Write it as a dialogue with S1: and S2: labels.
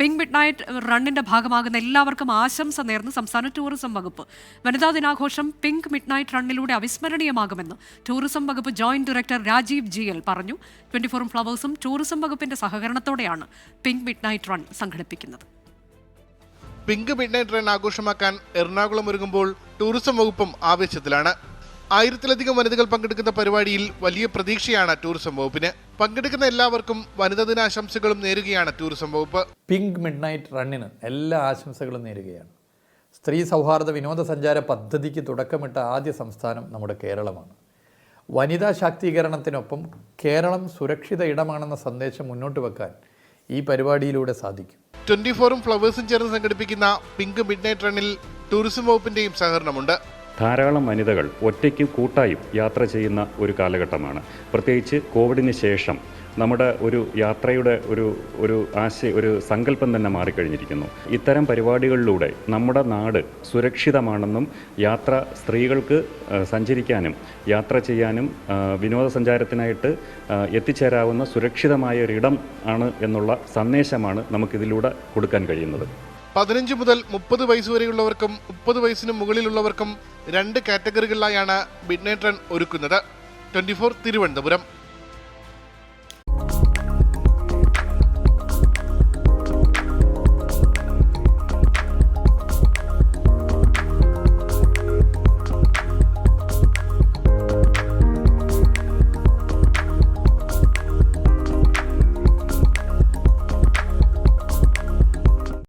S1: Pink mid night റണ്ണിന്റെ ഭാഗമാകുന്ന എല്ലാവർക്കും ആശംസ നേർന്ന് സംസ്ഥാന ടൂറിസം വകുപ്പ് വനിതാ ദിനാഘോഷം പിങ്ക് മിഡ് നൈറ്റ് റണ്ണിലൂടെ അവിസ്മരണീയമാകുമെന്ന് ടൂറിസം വകുപ്പ് joint director Rajeev G L പറഞ്ഞു. ട്വന്റി ഫോറും ഫ്ലവേഴ്സും ടൂറിസം വകുപ്പിന്റെ സഹകരണത്തോടെയാണ് പിങ്ക് മിഡ് നൈറ്റ് റൺ സംഘടിപ്പിക്കുന്നത്.
S2: പിങ്ക് മിഡ് നൈറ്റ് റൺ ആഘോഷമാക്കാൻ എറണാകുളം ഒരുങ്ങുമ്പോൾ ടൂറിസം വകുപ്പും ആവേശത്തിലാണ്. ആയിരത്തിലധികം വനിതകൾ പങ്കെടുക്കുന്ന പരിപാടിയിൽ വലിയ പ്രതീക്ഷയാണ് ടൂറിസം വകുപ്പിന്. പങ്കെടുക്കുന്ന എല്ലാവർക്കും വനിതാ ദിനാശംസകളും നേരുകയാണ് ടൂറിസം വകുപ്പ്.
S3: പിങ്ക് മിഡ്നൈറ്റ് റണ്ണിന് എല്ലാ ആശംസകളും നേരുകയാണ്. സ്ത്രീ സൗഹാർദ്ദ വിനോദസഞ്ചാര പദ്ധതിക്ക് തുടക്കമിട്ട ആദ്യ സംസ്ഥാനം നമ്മുടെ കേരളമാണ്. വനിതാ ശാക്തീകരണത്തിനൊപ്പം കേരളം സുരക്ഷിത ഇടമാണെന്ന സന്ദേശം മുന്നോട്ട് വെക്കാൻ ഈ പരിപാടിയിലൂടെ സാധിക്കും.
S2: ട്വന്റി ഫോറും ഫ്ലവേഴ്സും ചേർന്ന് സംഘടിപ്പിക്കുന്ന പിങ്ക് മിഡ്നൈറ്റ് റണ്ണിൽ ടൂറിസം വകുപ്പിന്റെയും സഹകരണമുണ്ട്.
S4: ധാരാളം വനിതകൾ ഒറ്റയ്ക്കും കൂട്ടായും യാത്ര ചെയ്യുന്ന ഒരു കാലഘട്ടമാണ്. പ്രത്യേകിച്ച് കോവിഡിന് ശേഷം നമ്മുടെ ഒരു യാത്രയുടെ ഒരു ഒരു ആശയ ഒരു സങ്കല്പം തന്നെ മാറിക്കഴിഞ്ഞിരിക്കുന്നു. ഇത്തരം പരിപാടികളിലൂടെ നമ്മുടെ നാട് സുരക്ഷിതമാണെന്നും യാത്ര സ്ത്രീകൾക്ക് സഞ്ചരിക്കാനും യാത്ര ചെയ്യാനും വിനോദസഞ്ചാരത്തിനായിട്ട് എത്തിച്ചേരാവുന്ന സുരക്ഷിതമായ ഒരിടം ആണ് എന്നുള്ള സന്ദേശമാണ് നമുക്കിതിലൂടെ കൊടുക്കാൻ കഴിയുന്നത്.
S2: പതിനഞ്ച് മുതൽ മുപ്പത് വയസ്സ് വരെയുള്ളവർക്കും മുപ്പത് വയസ്സിന് മുകളിലുള്ളവർക്കും രണ്ട് കാറ്റഗറികളിലായാണ് മിഡ് നൈറ്റ് റൺ ഒരുക്കുന്നത്. Twenty four Thiruvananthapuram.